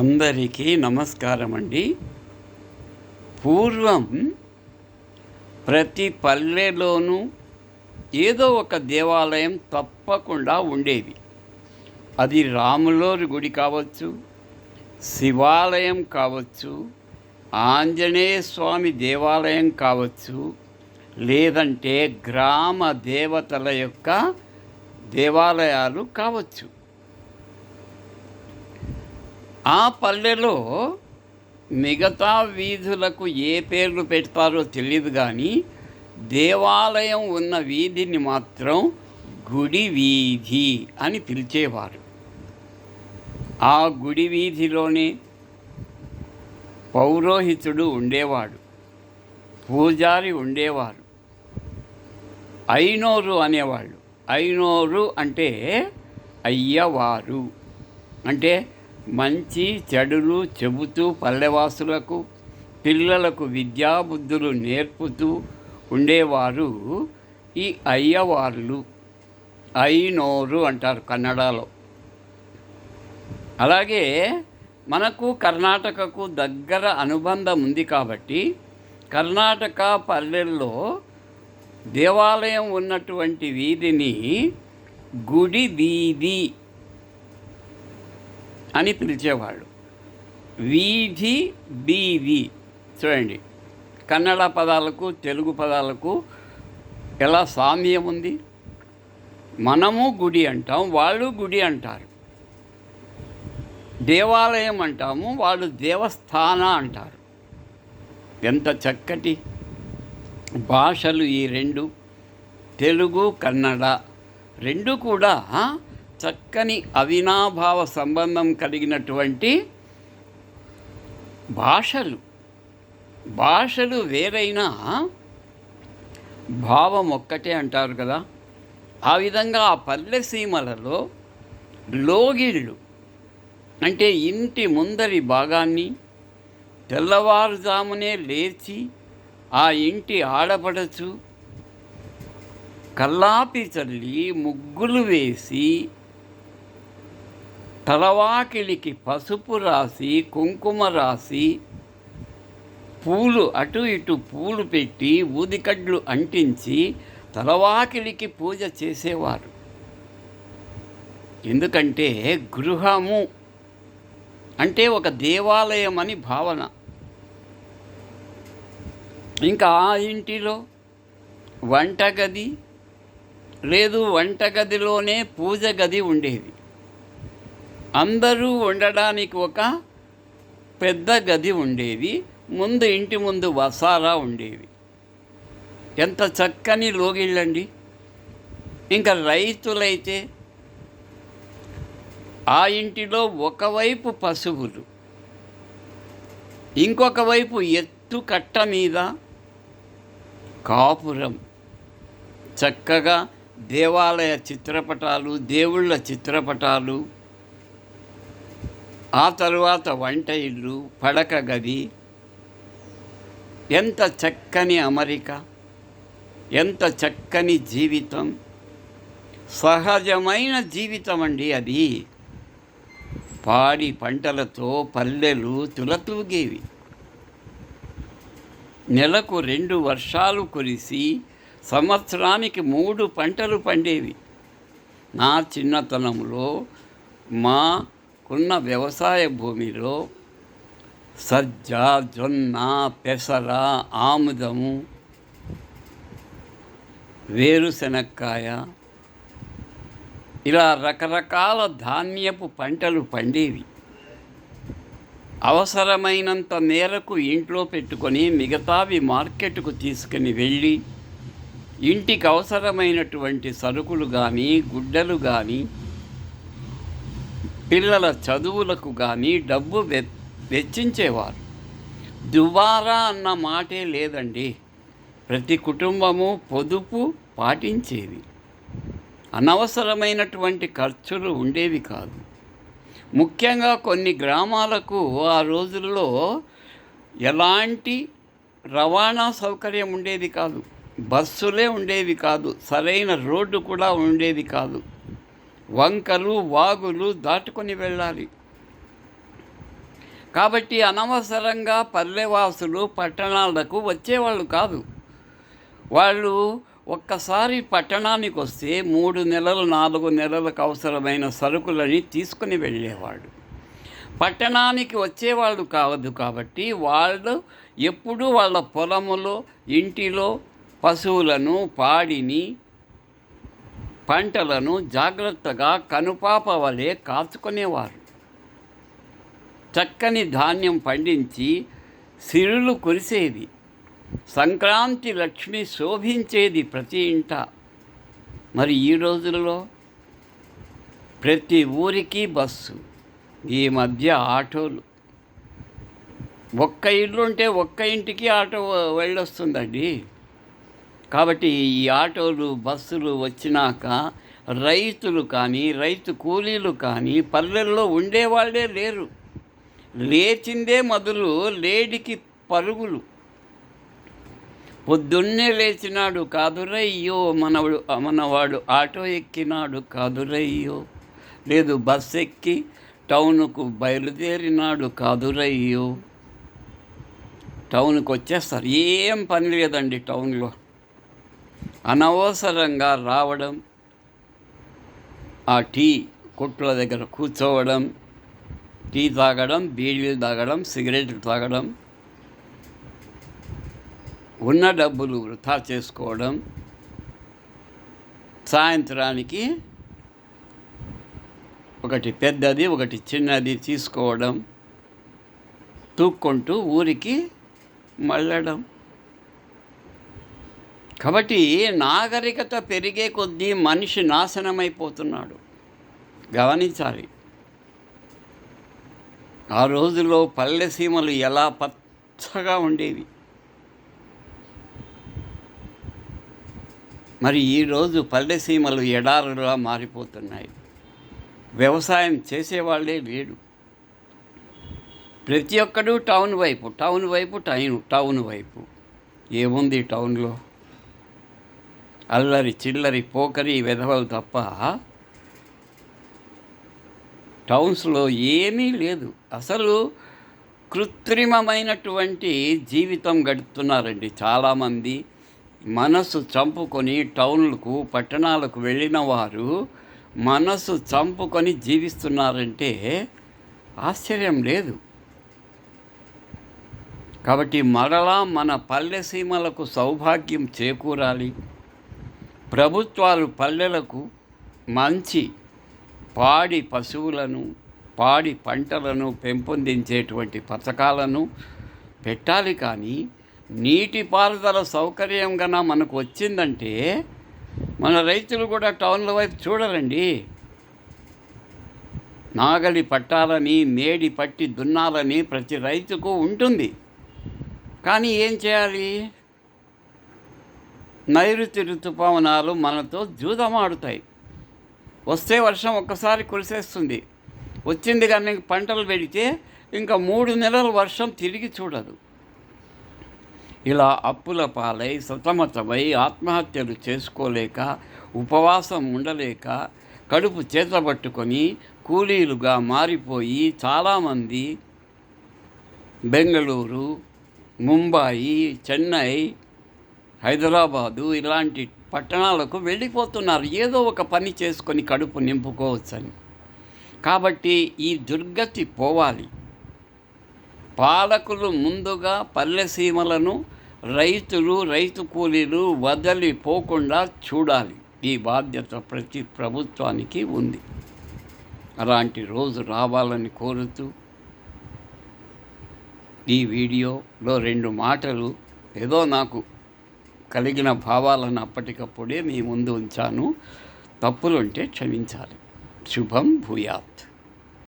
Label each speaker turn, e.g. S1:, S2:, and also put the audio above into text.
S1: అందరికీ నమస్కారం అండి పూర్వం ప్రతి పల్లెలోనూ ఏదో ఒక దేవాలయం తప్పకుండా ఉండేది. అది రాములోరి గుడి కావచ్చు శివాలయం కావచ్చు ఆంజనేయ స్వామి దేవాలయం కావచ్చు లేదంటే గ్రామ దేవతల యొక్క దేవాలయాలు కావచ్చు. ఆ పల్లెలో మిగతా వీధులకు ఏ పేర్లు పెడతారో తెలియదు కానీ దేవాలయం ఉన్న వీధిని మాత్రం గుడి వీధి అని పిలిచేవారు. ఆ గుడి వీధిలోనే పౌరోహితుడు ఉండేవాడు పూజారి ఉండేవారు. ఐనోరు అనేవాళ్ళు. ఐనోరు అంటే అయ్యవారు. అంటే మంచి చెడులు చెబుతూ పల్లెవాసులకు పిల్లలకు విద్యాబుద్ధులు నేర్పుతూ ఉండేవారు ఈ అయ్యవార్లు. అయినోరు అంటారు కన్నడలో. అలాగే మనకు కర్ణాటకకు దగ్గర అనుబంధం ఉంది కాబట్టి కర్ణాటక పల్లెల్లో దేవాలయం ఉన్నటువంటి వీధిని గుడి వీధి అని పిలిచేవాళ్ళు. వీధి బీవి. చూడండి. కన్నడ పదాలకు తెలుగు పదాలకు ఎలా సామ్యం ఉంది? మనము గుడి అంటాం వాళ్ళు గుడి అంటారు. దేవాలయం అంటాము వాళ్ళు దేవస్థాన అంటారు. ఎంత చక్కటి భాషలు ఈ రెండు. తెలుగు కన్నడ రెండు కూడా చక్కని అవినాభావ సంబంధం కలిగినటువంటి భాషలు. భాషలు వేరైనా భావం ఒక్కటే అంటారు కదా. ఆ విధంగా ఆ పల్లె సీమలలో లోగిళ్ళు అంటే ఇంటి ముందరి భాగాన్ని తెల్లవారుజామునే లేచి ఆ ఇంటి ఆడపడచు కల్లాపి చల్లి ముగ్గులు వేసి తలవాకిలికి పసుపు రాసి కుంకుమ రాసి పూలు అటు ఇటు పూలు పెట్టి ఊదికడ్లు అంటించి తలవాకిలికి పూజ చేసేవారు. ఎందుకంటే గృహము అంటే ఒక దేవాలయం అని భావన. ఇంకా ఆ ఇంటిలో వంటగది లేదు వంటగదిలోనే పూజ గది ఉండేది. అందరూ ఉండడానికి ఒక పెద్ద గది ఉండేది ముందు ఇంటి ముందు వసారా ఉండేవి. ఎంత చక్కని లోగిళ్ళండి. ఇంకా రైతులైతే ఆ ఇంటిలో ఒకవైపు పశువులు ఇంకొక వైపు ఎత్తు కట్ట మీద కాపురం. చక్కగా దేవాలయ చిత్రపటాలు దేవుళ్ళ చిత్రపటాలు ఆ తరువాత వంట ఇల్లు పడక గది. ఎంత చక్కని అమరిక ఎంత చక్కని జీవితం. సహజమైన జీవితం అండి అది. పాడి పంటలతో పల్లెలు తులతూగేవి. నెలకు రెండు వర్షాలు కురిసి సంవత్సరానికి మూడు పంటలు పండేవి. నా చిన్నతనంలో మా ఉన్న వ్యవసాయ భూమిలో సజ్జ జొన్న పెసర ఆముదము వేరుశనక్కాయ ఇలా రకరకాల ధాన్యపు పంటలు పండేవి. అవసరమైనంత మేరకు ఇంట్లో పెట్టుకొని మిగతావి మార్కెట్కు తీసుకుని వెళ్ళి ఇంటికి అవసరమైనటువంటి సరుకులు కానీ గుడ్డలు కానీ పిల్లల చదువులకు కానీ డబ్బు వె వెచ్చించేవారు. దుబారా అన్న మాటే లేదండి. ప్రతి కుటుంబము పొదుపు పాటించేది. అనవసరమైనటువంటి ఖర్చులు ఉండేవి కాదు. ముఖ్యంగా కొన్ని గ్రామాలకు ఆ రోజుల్లో ఎలాంటి రవాణా సౌకర్యం ఉండేది కాదు. బస్సులే ఉండేవి కాదు. సరైన రోడ్డు కూడా ఉండేది కాదు. వంకలు వాగులు దాటుకొని వెళ్ళాలి. కాబట్టి అనవసరంగా పల్లెవాసులు పట్టణాలకు వచ్చేవాళ్ళు కాదు. వాళ్ళు ఒక్కసారి పట్టణానికి వస్తే మూడు నెలలు నాలుగు నెలలకు అవసరమైన సరుకులని తీసుకుని వెళ్ళేవాడు పట్టణానికి వచ్చేవాళ్ళు కావద్దు కాబట్టి వాళ్ళు ఎప్పుడూ వాళ్ళ పొలములో ఇంటిలో పశువులను పాడిని పంటలను జాగ్రత్తగా కనుపాప వలె కాచుకునేవారు. చక్కని ధాన్యం పండించి సిరులు కురిసేది. సంక్రాంతి లక్ష్మి శోభించేది ప్రతి ఇంట. మరి ఈ రోజుల్లో? ప్రతి ఊరికి బస్సు ఈ మధ్య ఆటోలు. ఒక్క ఇల్లు ఉంటే ఒక్క ఇంటికి ఆటో వెళ్ళొస్తుందండి. కాబట్టి ఈ ఆటోలు బస్సులు వచ్చినాక రైతులు కానీ రైతు కూలీలు కానీ పల్లెల్లో ఉండేవాళ్ళే లేరు. లేచిందే మొదలు లేడికి పరుగులు. పొద్దున్నే లేచినాడు కాదురయ్యో మనవాడు మనవాడు ఆటో ఎక్కినాడు కాదురయ్యో. లేదు బస్ ఎక్కి టౌన్కు బయలుదేరినాడు కాదురయ్యో. టౌన్కి వచ్చేస్తారు ఏం పని లేదండి టౌన్లో. అనవసరంగా రావడం ఆ టీ కొట్ల దగ్గర కూర్చోవడం టీ తాగడం బీడీలు తాగడం సిగరెట్లు తాగడం ఉన్న డబ్బులు వృధా చేసుకోవడం సాయంత్రానికి ఒకటి పెద్దది ఒకటి చిన్నది తీసుకోవడం తూక్కుంటూ ఊరికి మళ్ళడం. కాబట్టి నాగరికత పెరిగే కొద్దీ మనిషి నాశనమైపోతున్నాడు. గమనించాలి. ఆ రోజుల్లో పల్లె సీమలు ఎలా పచ్చగా ఉండేవి. మరి ఈరోజు పల్లె సీమలు ఎడారులా మారిపోతున్నాయి. వ్యవసాయం చేసేవాళ్ళే లేడు ప్రతి ఒక్కడు టౌన్ వైపు టౌన్ వైపు టైన్ టౌన్ వైపు. ఏముంది టౌన్లో? అల్లరి చిల్లరి పోకరి వెధవలు తప్ప టౌన్స్లో ఏమీ లేదు. అసలు కృత్రిమమైనటువంటి జీవితం గడుపుతున్నారండి చాలామంది. మనసు చంపుకొని టౌన్లకు పట్టణాలకు వెళ్ళిన వారు మనసు చంపుకొని జీవిస్తున్నారంటే ఆశ్చర్యం లేదు. కాబట్టి మరలా మన పల్లె సీమలకు సౌభాగ్యం చేకూరాలి. ప్రభుత్వాలు పల్లెలకు మంచి పాడి పశువులను పాడి పంటలను పెంపొందించేటువంటి పథకాలను పెట్టాలి కానీ నీటిపారుదల సౌకర్యం కన్నా మనకు వచ్చిందంటే మన రైతులు కూడా టౌన్ల వైపు చూడరండి. నాగలి పట్టాలని మేడి పట్టి దున్నాలని ప్రతి రైతుకు ఉంటుంది. కానీ ఏం చేయాలి? నైరుతి ఋతుపవనాలు మనతో జూదమాడుతాయి. వస్తే వర్షం ఒక్కసారి కురిసేస్తుంది. వచ్చింది కానీ పంటలు పెడితే ఇంకా మూడు నెలల వర్షం తిరిగి చూడదు. ఇలా అప్పుల పాలై సతమతమై ఆత్మహత్యలు చేసుకోలేక ఉపవాసం ఉండలేక కడుపు చేతబట్టుకొని కూలీలుగా మారిపోయి చాలామంది బెంగళూరు ముంబాయి చెన్నై హైదరాబాదు ఇలాంటి పట్టణాలకు వెళ్ళిపోతున్నారు. ఏదో ఒక పని చేసుకొని కడుపు నింపుకోవచ్చని. కాబట్టి ఈ దుర్గతి పోవాలి. పాలకులు ముందుగా పల్లె సీమలను రైతులు రైతు కూలీలు వదిలిపోకుండా చూడాలి. ఈ బాధ్యత ప్రతి ప్రభుత్వానికి ఉంది. అలాంటి రోజు రావాలని కోరుతూ ఈ వీడియోలో రెండు మాటలు. ఏదో నాకు కలిగిన భావాలను అప్పటికప్పుడే మీ ముందు ఉంచాను. తప్పులుంటే క్షమించాలి. శుభం భూయాత్.